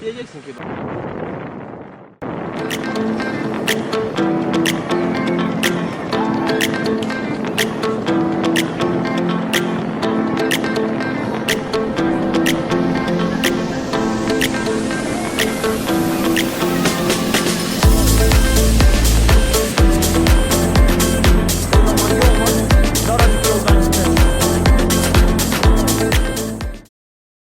diyeceksin ki.